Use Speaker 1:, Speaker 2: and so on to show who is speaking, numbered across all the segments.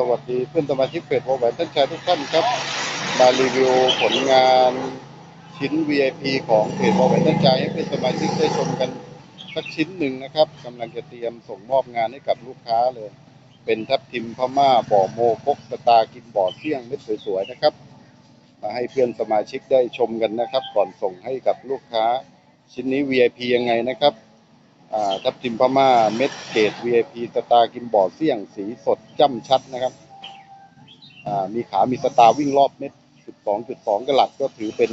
Speaker 1: สวัสดีเพื่อนสมาชิกเพจวอแหวนท่านชายทุกท่านครับ มารีวิวผลงานชิ้น VIP ของเพจวอแหวนท่านชายให้เพื่อนสมาชิกได้ชมกันสักชิ้นหนึ่งนะครับกำลังจะเตรียมส่งมอบงานให้กับลูกค้าเลย เป็นทับทิมพม่าบ่อโมพกสตาร์กินบ่อเสี่ยงเม็ดสวยๆนะครับ มาให้เพื่อนสมาชิกได้ชมกันนะครับ ก่อนส่งให้กับลูกค้าชิ้นนี้ VIP ยังไงนะครับ ทับทิมพม่าเม็ดเกรด VIP สตาร์กินบ่อเสี่ยง สีสดจ้ำชัดนะครับ มีขา มีสตาร์วิ่งรอบเม็ด 12.2กะหลัดก็ถือเป็น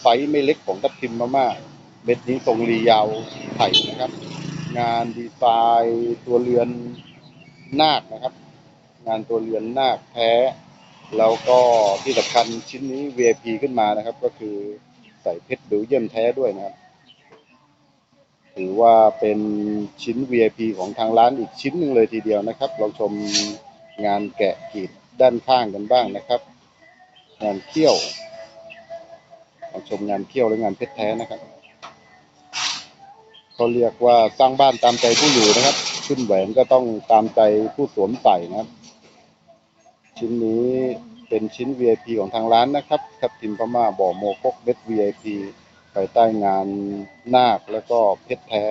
Speaker 1: ไซส์ไม่เล็กของทับทิมพม่า เม็ดนี้ทรงรียาวไถ่นะครับ งานดีไซน์ตัวเรือนนาคนะครับ งานตัวเรือนนาคแท้ แล้วก็ที่สำคัญชิ้นนี้ VIP ขึ้นมานะครับ ก็คือใส่เพชรเบลเยียมแท้ด้วยนะครับ ถือว่าเป็นชิ้น VIP ของทางร้านอีกชิ้นหนึ่งเลยทีเดียวนะครับ เราชมงานแกะกีดด้านข้างกันบ้างนะครับ งานเขี้ยวเราชมงานเขี้ยวและงานเพชรแท้นะครับเขาเรียกว่าสร้างบ้านตามใจผู้อยู่นะครับ ขึ้นแหวนก็ต้องตามใจผู้สวมใส่นะครับ ชิ้นนี้เป็นชิ้น VIP ของทางร้านนะครับทับทิมพม่าบ่อโมกกเบ็ด VIP ภายใต้งานนาคแล้วก็เพชรแท้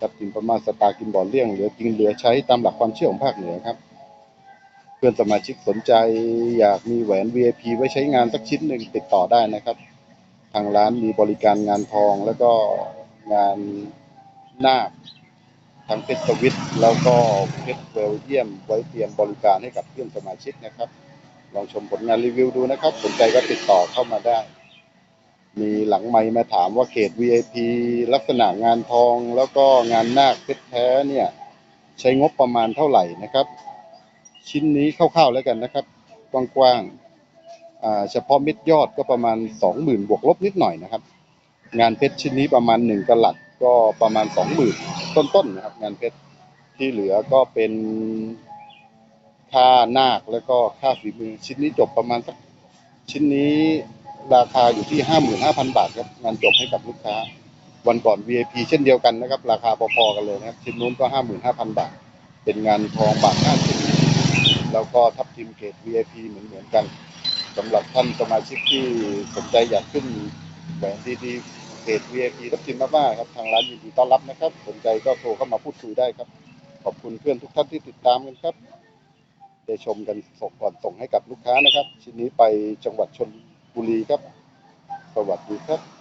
Speaker 1: ทับทิมพม่าสตาร์กินบ่อเลี่ยงเหลือกินเหลือใช้ตามหลักความเชื่อของภาคเหนือครับ เพื่อนสมาชิกสนใจอยากมีแหวน VIP ไว้ใช้งานสักชิ้นหนึ่งติดต่อได้นะครับ ทางร้านมีบริการงานทองแล้วก็งานนาคทั้งเพชรสวิตแล้วก็เพชรเบลเยียมไว้เตรียมบริการให้กับเพื่อนสมาชิกนะครับ ลองชมผลงานรีวิวดูนะครับ สนใจก็ติดต่อเข้ามาได้ มีหลังไมค์มาถามว่าเขต VIP ลักษณะงานทองแล้วก็งานนาคเพชรแท้เนี่ยใช้งบประมาณเท่าไหร่นะครับ ชิ้นนี้คร่าวๆแล้วกันนะครับ กว้างๆอ่าเฉพาะเม็ดยอดก็ประมาณ 20,000 บวกลบนิดหน่อยนะครับ งานเพชรชิ้นนี้ประมาณหนึ่งกะลัดก็ประมาณสองหมื่นต้นๆนะครับ งานเพชรที่เหลือก็เป็นค่านาคแล้วก็ค่าฝีมือชิ้นนี้จบประมาณสักชิ้นนี้ ราคาอยู่ที่ห้าหมื่นห้าพันบาทครับงานจบให้กับลูกค้า วันก่อน VIP เช่นเดียวกันนะครับ ราคาพอๆกันเลยนะครับชิ้นนู้นก็ห้าหมื่นห้าพันบาท เป็นงานทองบาทห้าสิบแล้วก็ทับทิมเกรด VIP เหมือนเหมือนๆกันสำหรับท่านสมาชิกที่สนใจอยากขึ้นแหวนดีๆเพจ VIP ทับทิมมาบ้าครับทางร้านยินดีต้อนรับนะครับ สนใจก็โทรเข้ามาพูดคุยได้ครับ ขอบคุณเพื่อนทุกท่านที่ติดตามกันครับได้ชมกันส่งก่อนส่งให้กับลูกค้านะครับ ชิ้นนี้ไปจังหวัดชน บุรีครับ สวัสดีครับ